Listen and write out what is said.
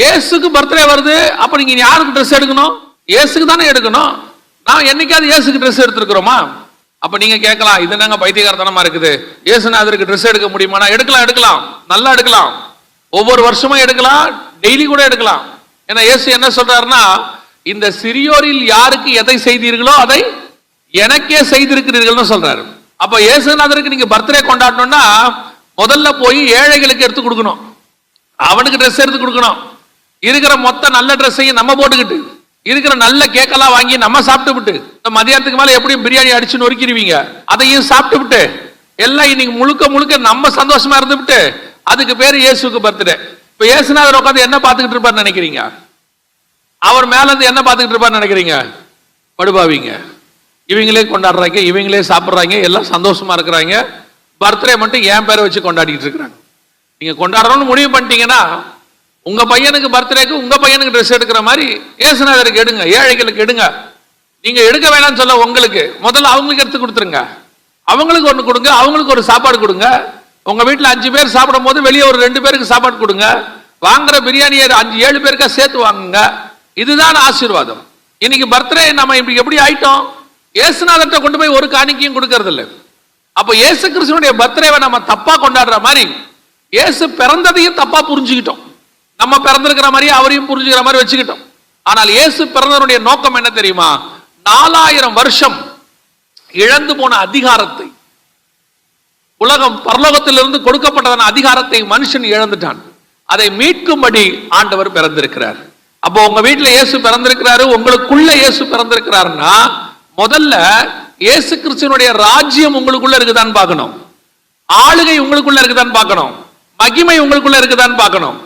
இயேசுக்கு பர்த்டே வருது அப்ப நீங்க யாருக்கு ட்ரெஸ் எடுக்கணும்? இயேசுக்கு தானே எடுக்கணும். நான் என்னைக்காவது இயேசுக்கு ட்ரெஸ் எடுத்திருக்கிறோமா? அப்ப நீங்க கேட்கலாம் இது என்னங்க பைத்தியகாரத்தனமா இருக்குது? இயேசுநாதருக்கு ட்ரெஸ் எடுக்க முடியுமா எடுக்கலாம் எடுக்கலாம். நல்லா எடுக்கலாம். ஒவ்வொரு வருஷமும் எடுக்கலாம் டெய்லி கூட எடுக்கலாம். ஏன்னா இயேசு என்ன சொல்றாருன்னா இந்த சிறியோரில் யாருக்கு எதை செய்தீர்களோ அதை எனக்கே செய்திருக்கிறீர்கள்னு சொல்றாரு. அப்ப இயேசுநாதருக்கு நீங்க பர்த்டே கொண்டாடணும்னா முதல்ல போய் ஏழைகளுக்கு எடுத்து கொடுக்கணும். அவனுக்கு ட்ரெஸ் எடுத்து கொடுக்கணும். இருக்கிற மொத்த நல்ல ட்ரெஸ்ஸையும் நம்ம போட்டுக்கிட்டு இருக்கிற நல்ல கேக்கெல்லாம் வாங்கி நம்ம சாப்பிட்டு விட்டு மதியானத்துக்கு மேல எப்படியும் பிரியாணி அடிச்சு நொறுக்கிடுவீங்க? அதையும் சாப்பிட்டு விட்டு எல்லாம் இன்னைக்கு முழுக்க முழுக்க நம்ம சந்தோஷமா இருந்து விட்டு அதுக்கு பேரு இயேசுக்கு பர்த்டே. இப்ப இயேசுநாதர் உட்காந்து என்ன பார்த்துக்கிட்டு இருப்பாருன்னு நினைக்கிறீங்க? அவர் மேல இருந்து என்ன பார்த்துக்கிட்டு இருப்பாருன்னு நினைக்கிறீங்க? படுபாவீங்க. இவங்களே கொண்டாடுறாங்க இவங்களே சாப்பிடுறாங்க எல்லாம் சந்தோஷமா இருக்கிறாங்க. பர்த்டே மட்டும் என் பேரை வச்சு கொண்டாடிட்டு இருக்கிறாங்க. நீங்க கொண்டாடுறோம்னு முடிவு பண்ணிட்டீங்கன்னா உங்க பையனுக்கு பர்த்டேக்கு உங்க பையனுக்கு ட்ரெஸ் எடுக்கிற மாதிரி ஏசுநாதருக்கு எடுங்க ஏழைகளுக்கு எடுங்க. நீங்க எடுக்க வேணாம்னு சொல்ல உங்களுக்கு. முதல்ல அவங்களுக்கு எடுத்து கொடுத்துருங்க. அவங்களுக்கு ஒன்று கொடுங்க அவங்களுக்கு ஒரு சாப்பாடு கொடுங்க. உங்க வீட்டில் அஞ்சு பேர் சாப்பிடும் போது வெளியே ஒரு ரெண்டு பேருக்கு சாப்பாடு கொடுங்க. வாங்குற பிரியாணியை அஞ்சு ஏழு பேருக்கா சேர்த்து வாங்குங்க. இதுதான் ஆசீர்வாதம். இன்னைக்கு பர்த்டே நம்ம இப்படி எப்படி ஆயிட்டோம்? ஏசுநாதர்கிட்ட கொண்டு போய் ஒரு காணிக்கையும் கொடுக்கறது இல்லை அப்போ ஏசு கிறிஸ்துவனுடைய பர்த்டேவை நம்ம தப்பா கொண்டாடுற மாதிரி ஏசு பிறந்ததையும் தப்பா புரிஞ்சுக்கிட்டோம். நம்ம பிறந்திருக்கிற மாதிரி அவரையும் புரிஞ்சுக்கிற மாதிரி வச்சுக்கிட்டோம். ஆனால் இயேசு பிறந்தவருடைய நோக்கம் என்ன தெரியுமா? நாலாயிரம் வருஷம் இழந்து போன அதிகாரத்தை உலகம் பரலோகத்திலிருந்து கொடுக்கப்பட்டதான அதிகாரத்தை மனுஷன் இழந்துட்டான். அதை மீட்கும்படி ஆண்டவர் பிறந்திருக்கிறார். அப்போ உங்க வீட்டுல இயேசு பிறந்திருக்கிறாரு உங்களுக்குள்ள இயேசு பிறந்திருக்கிறாருன்னா முதல்ல இயேசு கிறிஸ்துவனுடைய ராஜ்யம் உங்களுக்குள்ள இருக்குதான்னு பார்க்கணும். ஆளுகை உங்களுக்குள்ள இருக்குதான்னு பார்க்கணும். மகிமை உங்களுக்குள்ள இருக்குதான்னு பார்க்கணும்.